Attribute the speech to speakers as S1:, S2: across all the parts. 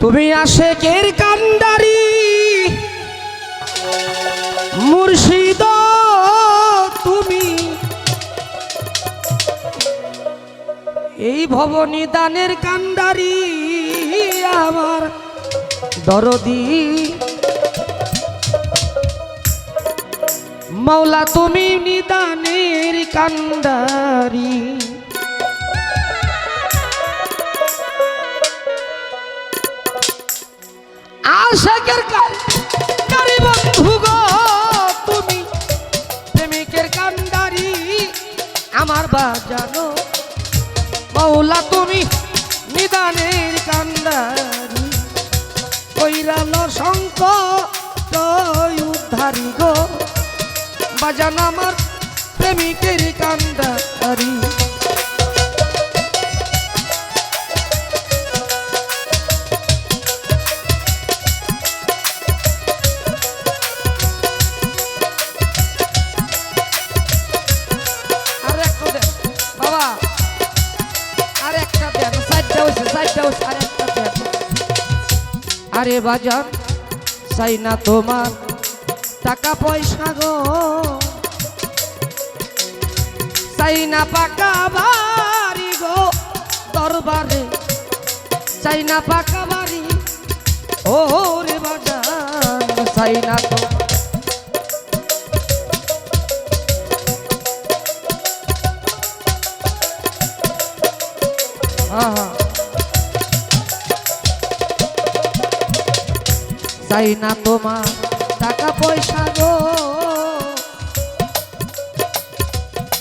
S1: তুমি আশেকের কান্দারি মুর্শিদ তুমি। এই ভবনী দানের কান্দারি আমার দরদি। মাওলা, তুমি নিদানের কান্ডারি। বন্ধু গো, তুমি প্রেমিকের কান্ডারি, আমার বাজানো। মৌলা তুমি নিদানের কান্ডারি। কইরাল শঙ্ক উদ্ধারি গো, বাজান আমার প্রেমিকের কান্ডারি। আরে বাজার, চাই না তোমার। টাকা পয়সা গো। চাই না পাকা বাড়ি গো দরবারে। চাই না পাকা বাড়ি। ও চাই না তোমার টাকা পয়সা গো।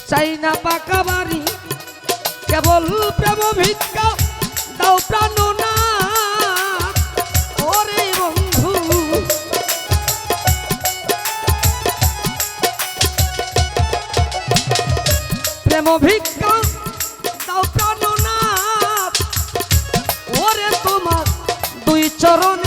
S1: চাই না পাকা বাড়ি, কেবল প্রেম ভিক্ষা, দাও প্রাণ না। ওরে বন্ধু, প্রেম ভিক্ষা, দাও প্রাণ না। ওরে তোমার দুই চরণে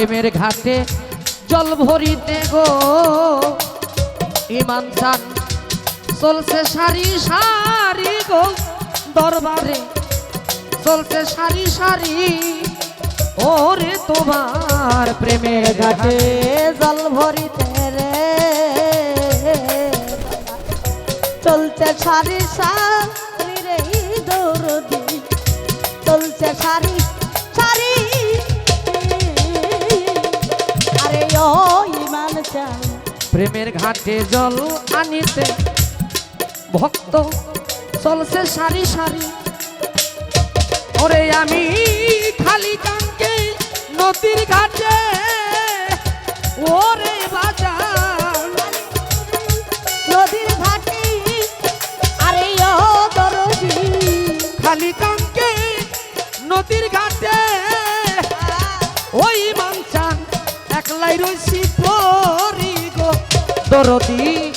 S1: প্রেমের ঘাটে জল ভরিতে গো। ইমান চান চলছে সারি সারি গো দরবারে। চলছে সারি সারি, ওরে তোমার প্রেমের ঘাটে
S2: জল ভরিতে রে। চলছে সারি সারি রে দৌড়দি চলছে সারি
S1: প্রেমের ঘাটে জল আনিতে ভক্ত চলছে সারি সারি। ওরে আমি খালি কাঙ্কে নদীর ঘাটে, ওরে বাজার
S2: নদীর ঘাটে, আরে
S1: খালি কাঙ্কে দরদি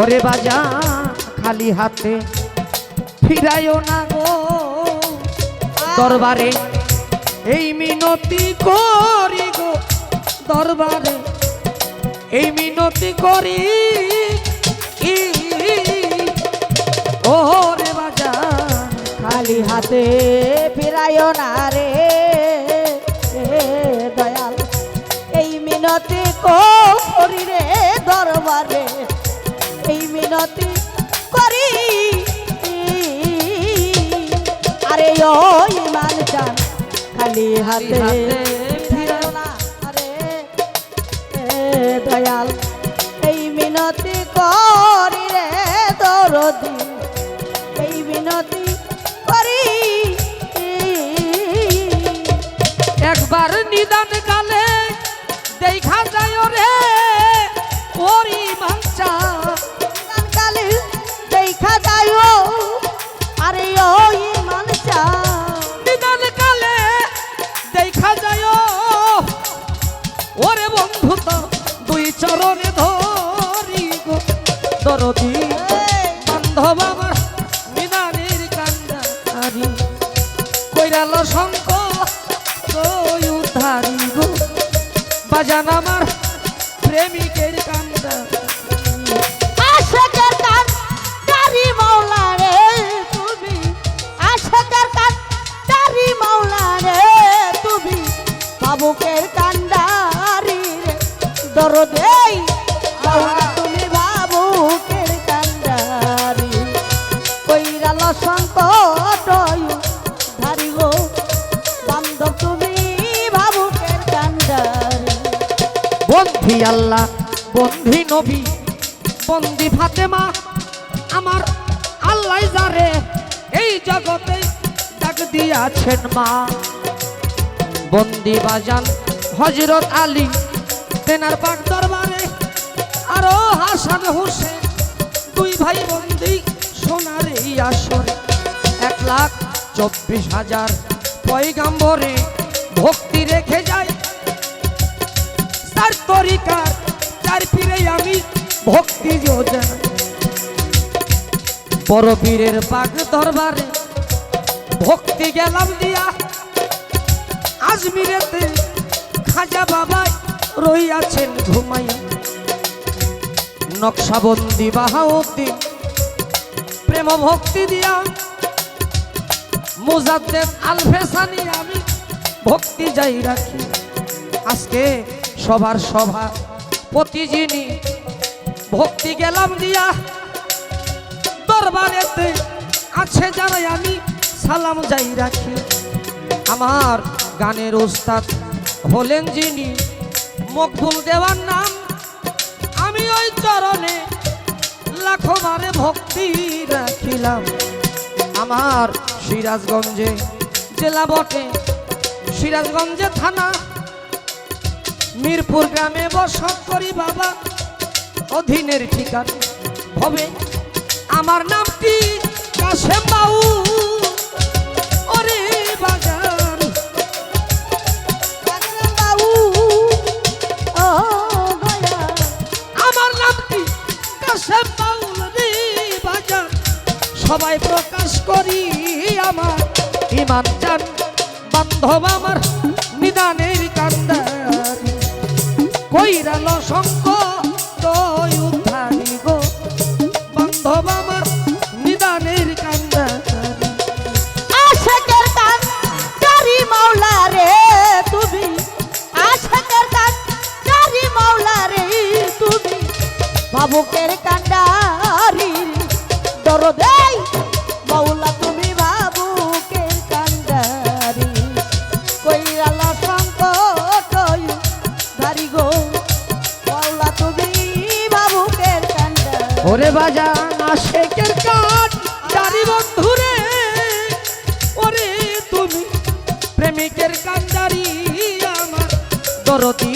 S1: ওরে বাজা খালি হাতে। ফিরাইও না গো দরবারে। এই মিনতি করি গো দরবারে। এই মিনতি করি ও রে বাজান
S2: খালি হাতে ফিরাইও না রে। দয়াল, এই মিনতি করি রে দরবারে। এই মিনতি করি। আরে ও ইমান চান খালি হাতে ফিরাইও না। আরে দয়াল এই মিনতি করি রে দরদি। এই বিনতি করি।
S1: একবার নিদান কালে দেখা যায় রে ওরি
S2: যাইও আরে ওই মানুষা
S1: নিদান কালে দেখা যায় ওরে বন্ধু তো দুই চরণে ধরি গো দরদি কইরাল
S2: সংকট ধারি গো বান্ধব তুমি বাবুকের কান্ডারি
S1: বন্ধি আল্লাহ, বন্ধি নবী বন্দি ফাতেমা, আমার আল্লাহ যারে এই জগতে ডাক দিয়াছেন মা। বন্দি বাজান হজরত আলী, তেনার পাক দরবারে আরও হাসান হোসেন, দুই ভাই বন্দি সোনার এই আসরে, এক লাখ চব্বিশ হাজার পয়গাম্বরে ভক্তি রেখে যায় তার তরিকার তার ফিরে আমি ভক্তি যোজনা বড় পীরের পাক দরবারে ভক্তি গেলাম দিয়া। আজমিরেতে খাজা বাবাই রইয়াছেন ঘুমাইয়া। নকশাবন্দি বাহাউদ্দিন প্রেম ভক্তি দিয়া। মুজাদ্দেদ আলফেসানি আমি ভক্তি যাই রাখি। আজকে সবার সভা প্রতি যিনি ভক্তি গেলাম দিয়া। দরবারেতে আছে যারাই আমি সালাম যাই রাখি। আমার গানের উস্তাদ হলেন যিনি মকবুল দেওয়ার নাম। আমি ওই চরণে লাখো বারে ভক্তি রাখিলাম। আমার সিরাজগঞ্জে জেলা বটে। সিরাজগঞ্জে থানা। মিরপুর গ্রামে বসত করি বাবা অধীনের ঠিকানা। হবে। আমার নামটি কাশেম বাউ সবাই প্রকাশ করি আমার। ইমান চান বান্ধব আমার নিদানের কান্দার। কইরাল শঙ্ক বাজান আশেকের কাঠ। জারি বন্ধুরে ওরে তুমি প্রেমিকের কান্দারি আমার। দরদি